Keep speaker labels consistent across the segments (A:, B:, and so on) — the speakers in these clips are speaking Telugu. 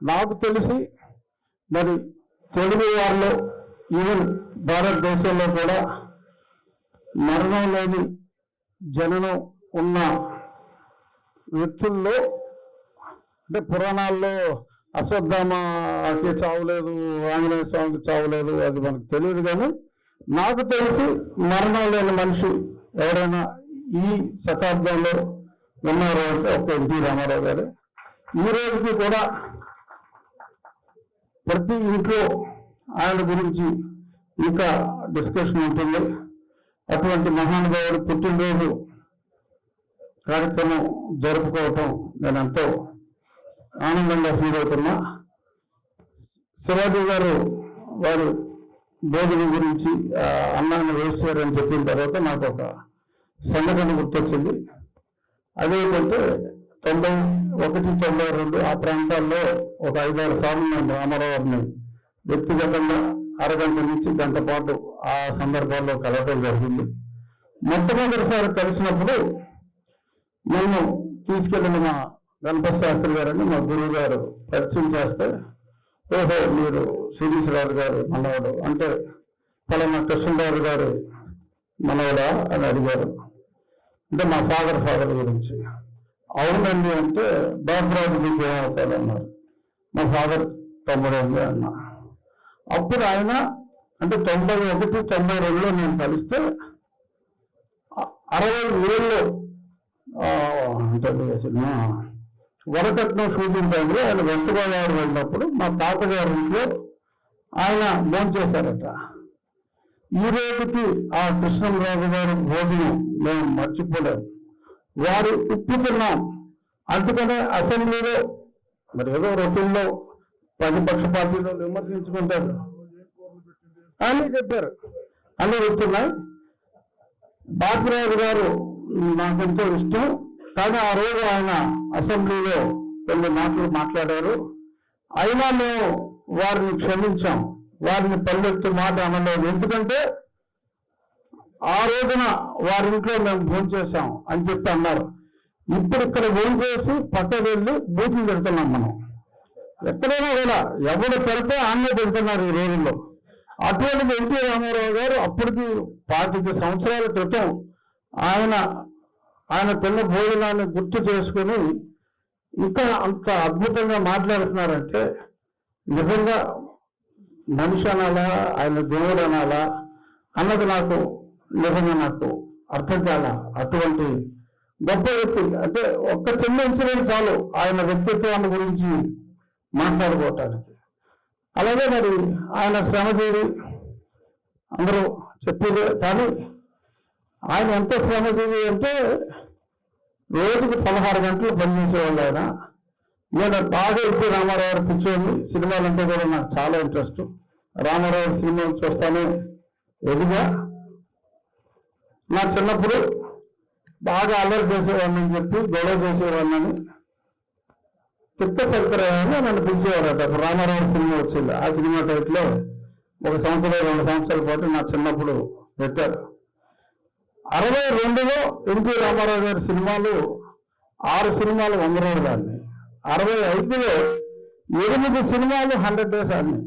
A: నాకు తెలిసి మరి తెలుగు వారిలో ఈవెన్ భారతదేశంలో కూడా మరణం లేని జననం ఉన్న వ్యక్తుల్లో అంటే పురాణాల్లో అశ్వత్థామకి చావలేదు ఆంజనేయ స్వామికి చావలేదు అది మనకు తెలియదు కానీ నాకు తెలిసి మరణం లేని మనిషి ఎవరైనా ఈ శతాబ్దంలో ఉన్నారు అంటే ఒక ఎన్టీ రామారావు గారు. ఈ రోజుకి కూడా ప్రతి ఇంట్లో ఆయన గురించి ఇంకా డిస్కషన్ ఉంటుంది. అటువంటి మహానుభావుడు పుట్టినరోజు కార్యక్రమం జరుపుకోవటం నేను ఎంతో ఆనందంగా ఫీల్ అవుతున్నా. శివాజీ గారు వారు భోజనం గురించి అన్నాన్ని వేస్తారని చెప్పిన తర్వాత నాకు ఒక సంఘటన గుర్తొచ్చింది. అదేంటంటే తొంభై ఒకటి తొంభై రెండు ఆ ప్రాంతాల్లో ఒక ఐదారు సార్లు నేను రామారావుని వ్యక్తిగతంగా అరగంట నుంచి గంట పాటు ఆ సందర్భాల్లో కలవడం జరిగింది. మొట్టమొదటిసారి కలిసినప్పుడు నేను తీసుకెళ్ళిన మా గణపతి శాస్త్రి గారని మా గురువు గారు పరిచయం చేస్తే ఓహో మీరు శ్రీనిశ్వరరావు గారు మనవాడు అంటే పలానా కృష్ణరావు గారు మనవడా అని అడిగారు. అంటే మా ఫాదర్ ఫాదర్ గురించి. అవునండి అంటే బాబురాజు మీకు ఏమవుతాడు అన్నారు మా ఫాదర్ తొంభై తమ్ముడండి అన్న. అప్పుడు ఆయన అంటే తొంభై ఒకటి తొంభై రెండులో నేను కలిస్తే అరవై ఏళ్ళు అంటే సినిమా వరకట్నం షూటింగ్ టైంలో ఆయన వెస్ట్ గోదావరి వెళ్ళినప్పుడు మా తాతగారి ఇంట్లో ఆయన భోంచేశారట ఈ రోజుకి ఆ కృష్ణరాజు గారి భోజనం మేము మర్చిపోలేము. వారు ఉప్పు అందుకనే అసెంబ్లీలో మరి ఏదో రొటీన్లో ప్రతిపక్ష పార్టీలో విమర్శించుకుంటారు. అని చెప్పారు. అన్నీ చెప్తున్నాయి బాపురాజు గారు నాకెంతో ఇష్టం. కానీ ఆ రోజు ఆయన అసెంబ్లీలో కొన్ని మాటలు మాట్లాడారు. అయినా మేము వారిని క్షమించాం. వారిని పల్లెత్తు మాట అనలేదు. ఎందుకంటే ఆ రోజున వారింట్లో మేము భోంచేసాం అని చెప్పి అన్నారు. ఇప్పుడు ఇక్కడ భోంచేసి పక్క వెళ్ళి బూతులు పెడుతున్నాం మనం. ఎక్కడైనా కూడా ఎవడు పెడితే ఆన్నే పెడుతున్నారు ఈ రోజుల్లో. అటువంటి ఎన్టీ రామారావు గారు అప్పటికి పాతిక సంవత్సరాల క్రితం ఆయన ఆయన తిన్న భోజనాన్ని గుర్తు చేసుకుని ఇంకా అంత అద్భుతంగా మాట్లాడుతున్నారంటే నిజంగా మనిషి అనాలా ఆయన దేవుడు అనాలా అన్నది నాకు నిజంగా నాకు అర్థం కాల అటువంటి గొప్ప వ్యక్తి అంటే ఒక్క చిన్న ఇన్సిడెంట్ చాలు ఆయన వ్యక్తిత్వాన్ని గురించి మాట్లాడుకోవటానికి. అలాగే మరి ఆయన శ్రమజీవి అందరూ చెప్పేదే కానీ ఆయన ఎంత శ్రమజీవి అంటే రోజుకి పదహారు గంటలు పనిచేసేవాళ్ళు ఆయన. నేను బాగా ఇప్పుడు రామారావు గారు కూర్చోండి సినిమాలు అంటే కూడా నాకు చాలా ఇంట్రెస్ట్. రామారావు సినిమాలు చూస్తానే ఎదుగా నా చిన్నప్పుడు బాగా అల్లరి చేసేవాడిని అని చెప్పి గొడవ చేసేవాడిని చిత్త శంకరయ్య నన్ను పిలిచేవారట. అప్పుడు రామారావు సినిమా వచ్చింది. ఆ సినిమా టైట్లో ఒక సంవత్సరం రెండు సంవత్సరాల పాటు నా చిన్నప్పుడు పెట్టారు. అరవై రెండులో ఎన్టీ రామారావు గారి సినిమాలు ఆరు సినిమాలు వంద రోజులు ఆడినాయి. అరవై ఐదులో ఎనిమిది సినిమాలు హండ్రెడ్ డేస్ ఆడినాయి.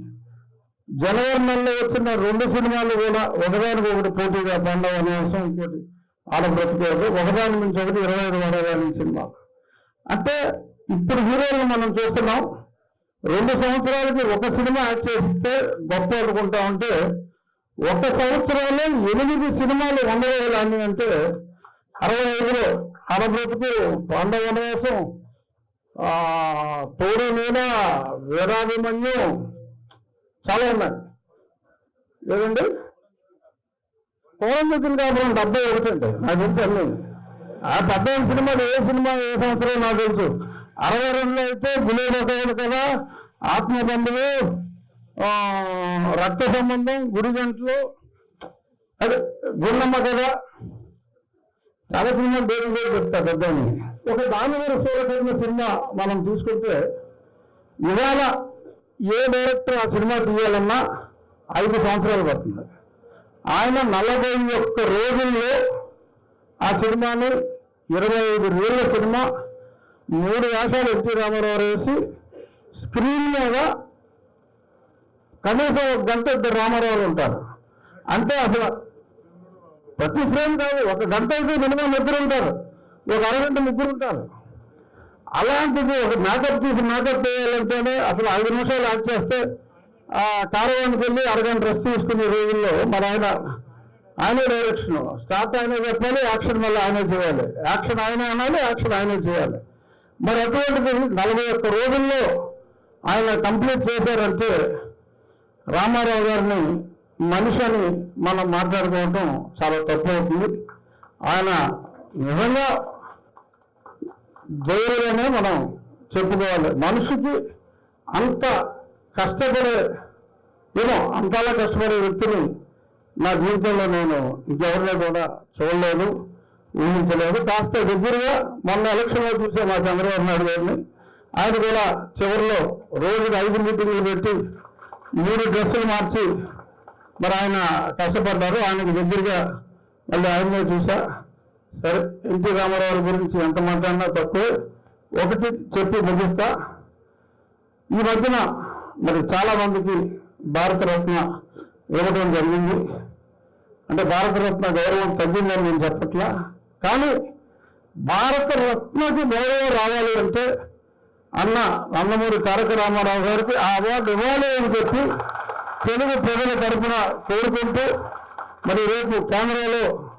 A: జనవరి నెలలో వచ్చిన రెండు సినిమాలు కూడా ఒకదానికి ఒకటి పోటీగా పండవ నివాసం ఇంకోటి ఆడబ్రతికేది ఒకదాని నుంచి ఒకటి ఇరవై ఐదు వారాల సినిమా. అంటే ఇప్పుడు హీరోలు మనం చూస్తున్నాం రెండు సంవత్సరాలకి ఒక సినిమా యాక్ట్ చేస్తే గొప్ప అనుకుంటా ఉంటే ఒక సంవత్సరంలో ఎనిమిది సినిమాలు వంద వేలు అన్ని అంటే అరవై ఐదులో ఆడబ్రతికి పాండవ వనవాసం ఆ, తోడు మీద వీరాభిమన్యం చాలా ఉన్నాయి. లేదండి పౌరంజితులు కాపురం డెబ్బై ఒకటి అండి. నాకు తెలుసు అన్నీ. ఆ పద్దెనిమిది సినిమాలు ఏ సినిమా ఏ సంవత్సరం నాకు తెలుసు. అరవై రెండులో అయితే గులేబోటవులు కదా ఆత్మబంధువు రక్త సంబంధం గుడి గంటలు అదే గుండమ్మ కదా. చాలా సినిమాలు పేరు పేరు చెప్తా పెద్దని ఒక దానివారి సూరకర్ణ సినిమా మనం చూసుకుంటే ఇవాళ ఏ డైరెక్టర్ ఆ సినిమా తీయాలన్నా ఐదు సంవత్సరాలు పడుతుంది. ఆయన నలభై ఒక్క రోజుల్లో ఆ సినిమాని ఇరవై ఐదు రోజుల సినిమా మూడు వేషాలు ఎన్టీ రామారావు వేసి స్క్రీన్ మీద కనీసం ఒక గంట ఇద్దరు రామారావులు ఉంటారు. అంటే అసలు ప్రతి ఫ్రేమ్ కాదు ఒక గంట అయితే మినిమం ఇద్దరు ఉంటారు. ఒక అరగంట ముగ్గురు ఉంటారు. అలాంటిది ఒక మేకప్ తీసి మేకప్ వేయాలంటేనే అసలు ఐదు నిమిషాలు యాక్ట్ చేస్తే ఆ కారవానికి వెళ్ళి అరగంట రెస్ట్ తీసుకునే రోజుల్లో మరి ఆయన ఆయనే డైరెక్షన్. స్టార్ట్ ఆయనే చెప్పాలి యాక్షన్ మళ్ళీ ఆయనే చేయాలి. యాక్షన్ ఆయనే అనాలి యాక్షన్ ఆయనే చేయాలి. మరి అటువంటిది నలభై ఒక్క రోజుల్లో ఆయన కంప్లీట్ చేశారంటే రామారావు గారిని మనిషి అని మనం మాట్లాడుకోవటం చాలా తప్పు అవుతుంది. ఆయన నిజంగా దేవుడనే మనం చెప్పుకోవాలి. మనిషికి అంత కష్టపడే ఏమో అంతలా కష్టపడే వ్యక్తిని నా జీవితంలో నేను ఇంకెవరిలో కూడా చూడలేదు ఊహించలేదు. కాస్త దగ్గరగా మొన్న ఎలక్షన్లో చూసే మా చంద్రబాబు నాయుడు గారిని. ఆయన కూడా చివరిలో రోజుకి ఐదు మీటింగ్లు పెట్టి మూడు డ్రెస్సులు మార్చి మరి ఆయన కష్టపడ్డారు. ఆయనకు దగ్గరగా మళ్ళీ ఆయన్నే చూసా. సరే ఎన్టీ రామారావు గురించి ఎంత మాట్లాడినా తక్కువే. ఒకటి చెప్పి ముగిస్తా. ఈ మధ్యన మరి చాలా మందికి భారతరత్న ఇవ్వడం జరిగింది. అంటే భారతరత్న గౌరవం తగ్గిందని నేను చెప్పట్లా. కానీ భారతరత్నకి గౌరవం రావాలి అంటే అన్న నందమూరి తారక రామారావు గారికి ఆ అవార్డు ఇవ్వాలి అని చెప్పి తెలుగు ప్రజల తరఫున కోరుకుంటూ మరి రేపు కెమెరాలో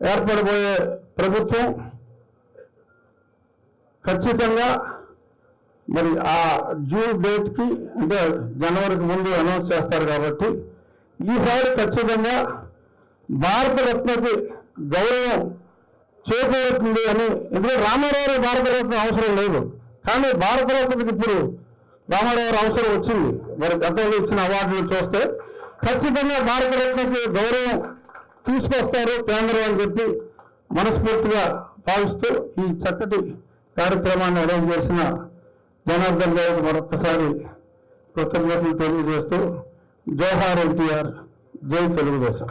A: ఏర్పడబోయే ప్రభుత్వం ఖచ్చితంగా మరి ఆ జూన్ డేట్కి అంటే జనవరికి ముందు అనౌన్స్ చేస్తారు కాబట్టి ఈసారి ఖచ్చితంగా భారతరత్నకి గౌరవం చేకూరుతుంది అని ఎందుకంటే రామారావు భారతరత్న అవసరం లేదు. కానీ భారతరత్నకి ఇప్పుడు రామారావు అవసరం వచ్చింది. మరి గతంలో ఇచ్చిన అవార్డులు చూస్తే ఖచ్చితంగా భారతరత్నకి గౌరవం తీసుకొస్తారు కేంద్రం అని చెప్పి మనస్ఫూర్తిగా భావిస్తూ ఈ చక్కటి కార్యక్రమాన్ని అరేంజ్ చేసిన జనార్దన్ గారికి మరొక్కసారి కృతజ్ఞతలు తెలియజేస్తూ జోహార్ ఎన్టీఆర్ జై తెలుగుదేశం.